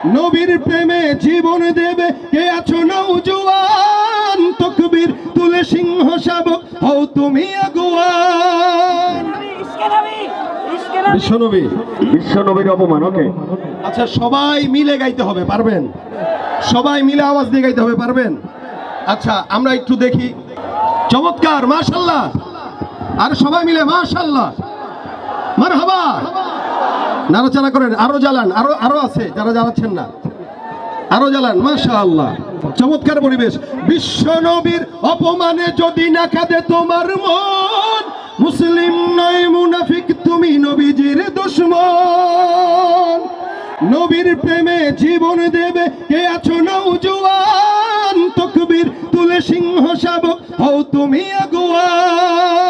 নবীর প্রেমে জীবন দেবে। কে আছো নৌজুয়ান তকবীর তুলে সিংহ শাবক হও তুমি আগুয়ান। বিশ্বনবী বিশ্ব নবীর অপমান ওকে। আচ্ছা সবাই মিলে গাইতে হবে পারবেন? সবাই মিলে আওয়াজ দিয়ে গাইতে হবে পারবেন? আচ্ছা আমরা একটু দেখি। চমৎকার মাশাল্লাহ আর সবাই মিলে মাশাল্লাহ মারহাবা। নাড়াচাড়া করেন, আরও জ্বালান, আরও আরও আছে, যারা জ্বালাচ্ছেন না। আরও জ্বালান, মাশাআল্লাহ। চমৎকার পরিবেশ। বিশ্ব নবীর অপমানে যদি না কাঁদে তোমার মন, মুসলিম নয়, মুনাফিক, তুমি নবীজির দুশ্মন। নবীর প্রেমে জীবন দেবে, কে আছো নৌজুয়ান তকবীর তুলে সিংহ শাবক, হও তুমি আগুয়ান।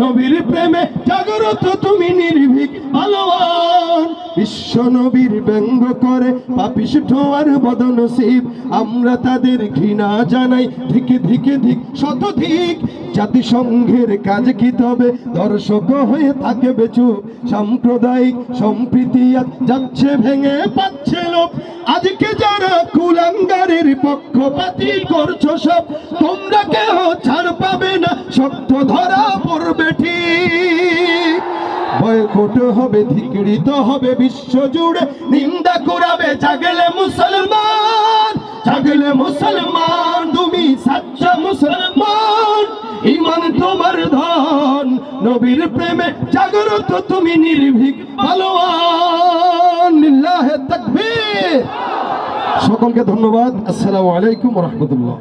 নবীর প্রেমে জাগ্রত তুমি নির্ভীক পালোয়ান বিশ্ব নবীর ব্যঙ্গ করে পাপিষ্ঠ আর বদনসিব। আমরা তাদের ঘৃণা জানাই, ধিকে ধিকে ধিক শতধিক জাতিসংঘের কাজ কি তবে? দর্শক হয়ে থাকে বেচুপ সাম্প্রদায়িক সম্প্রীতি যাচ্ছে ভেঙে পাচ্ছে লোক যারা কুলাঙ্গারের পক্ষপাতি করছ সব। তোমরা কেহ ছাড় পাবে না, শক্ত ধরা পড়বে ঠিক। বয়কট হবে, ধিকৃত হবে নিন্দা করাবে জাগলে মুসলমান জাগলে মুসলমান, তুমি সাচ্চা মুসলমান। ইমান তোমার ধন, নবীর প্রেমে জাগ্রত তুমি নির্ভীক। সকলকে ধন্যবাদ আসসালামু আলাইকুম রহমতুল্লাহ